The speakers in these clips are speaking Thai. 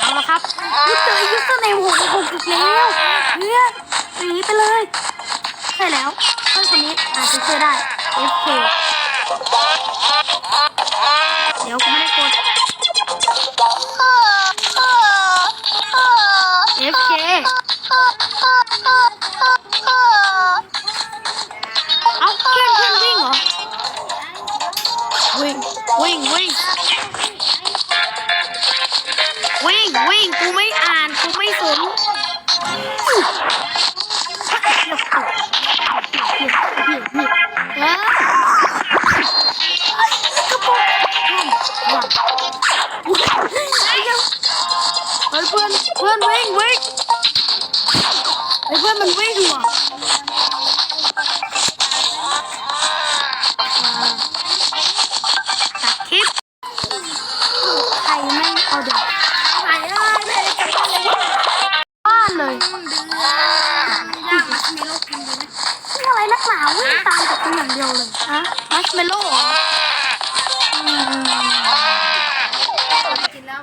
เอาละครับกูเจอยูสเนมหกหกอีกแล้วเพื่อนหนีไปเลยใช่แล้วเพื่อนคนนี้อาจจะช่วยได้ FK เดี๋ยวกูไม่ได้กด FK เอาเพื่อนเพื่อนวิ่งเหรอวิ่งวิ่งวิ่งวิ่ง เฮ้ยเพื่อนเพื่อนวิ่งวิ่งเฮ้ยเพื่อนมันวิ่งว่ะตัดคลิปใครไม่เอาเดี๋ยวไหนเอ้ยไม่ได้กลับบ้านเลยบ้านเลยเดือนย่างมัชเมลโล่กินดูนะนี่อะไรนักหนาวิ่งตามแต่กูอย่างเดียวเลยฮะมัชเมลโล่เหรออืมกินแล้ว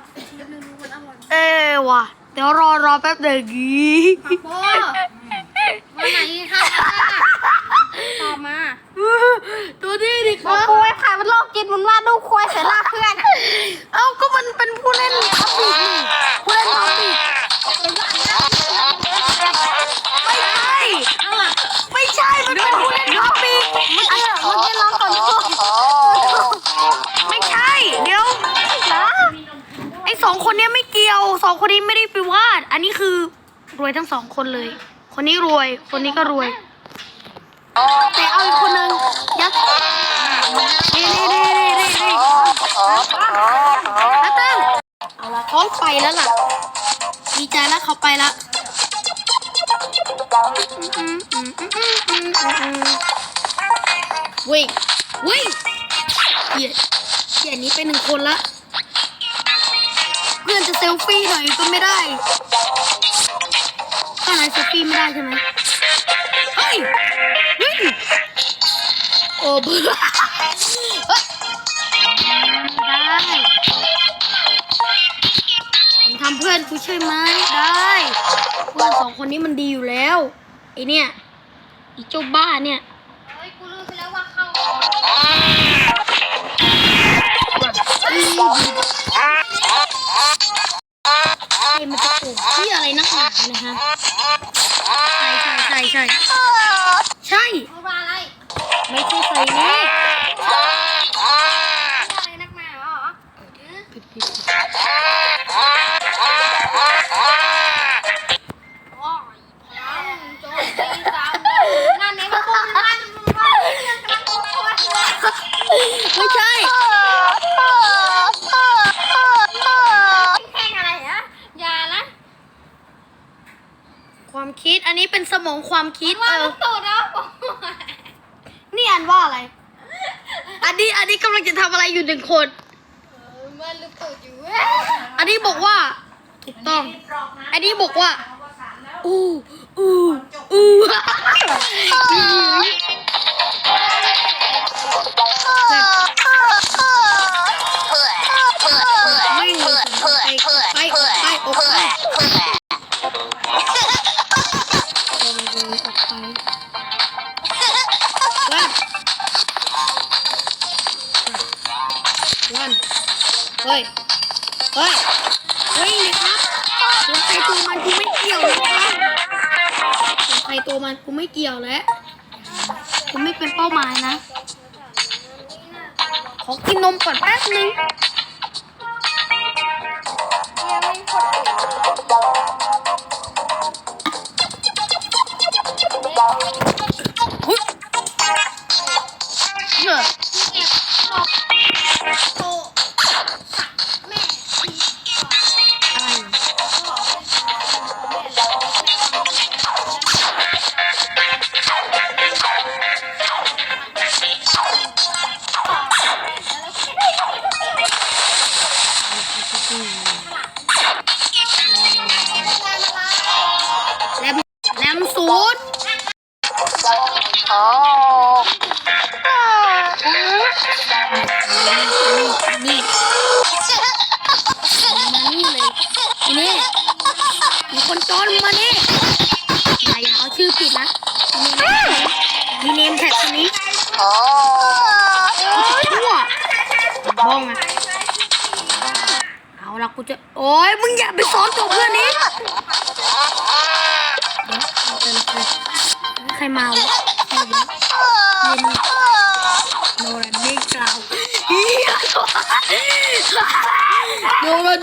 เอ้ว่ะ เดี๋ยวรอรอแป๊บเดียวกี้ นี้ไม่ได้ไปวาด อันนี้คือรวยทั้งสองคนเลย คนนี้รวย คนนี้ก็รวย แต่เอาอีกคนนึงยัดนี่นี่นี่นี่นี่นี่แล้วตึ้งเอาละเขาไปแล้วล่ะ ดีใจแล้วเขาไปล้ววิ่งวิ่งเหี้ยเหี้ยหนี้ไปหนึ่งคนละ พื่อนจะเซลฟี่หน่อยก็ไม่ได้ข้างในเซลฟี่ไม่ได้ใช่ไหมเฮ้ยวิ่งโอ้เบื่อได้ทำเพื่อนกูใช่ไหมได้ เพื่อนสองคนนี้มันดีอยู่แล้วไอเนี่ยไอีเจ้าบ้าเนี้ย ช่ ใช่ใช่ใช่ใช่เอาว่าอะไรไม่ใช่ใส่แน่ ความคิด อันนี้เป็นสมองความคิดว่าเออลูกตูดเนาะนี่อันว่าอะไร อันนี้อันนี้กำลังจะทำอะไรอยู่หนึ่งคน มันลูกตูดอยู่อันนี้บอกว่า ถูกต้อง อันนี้บอกว่า อู้อู้อู้ เฮ้ย เฮ้ย เฮ้ยนะครับตัวใครตัวมันกูไม่เกี่ยวนะครับตัวใครตัวมันกูไม่เกี่ยวแล้วกูไม่เป็นเป้าหมายนะ ขอกินนมก่อนแป๊บนึง นี่นี่ทีนี้มีคนจนมาเนี่อย่าอย่าเอาชื่อผิดนะมีเนมแท็กคนนี้ชั่วบ้องอะเอาละกูจะ โอ้ยมึงอย่าไปสอนตัวเพื่อนนี้ใครมาวะใครวะเย็น โนรันนิ่งกล่าวเฮียโนรัน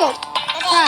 จบใช่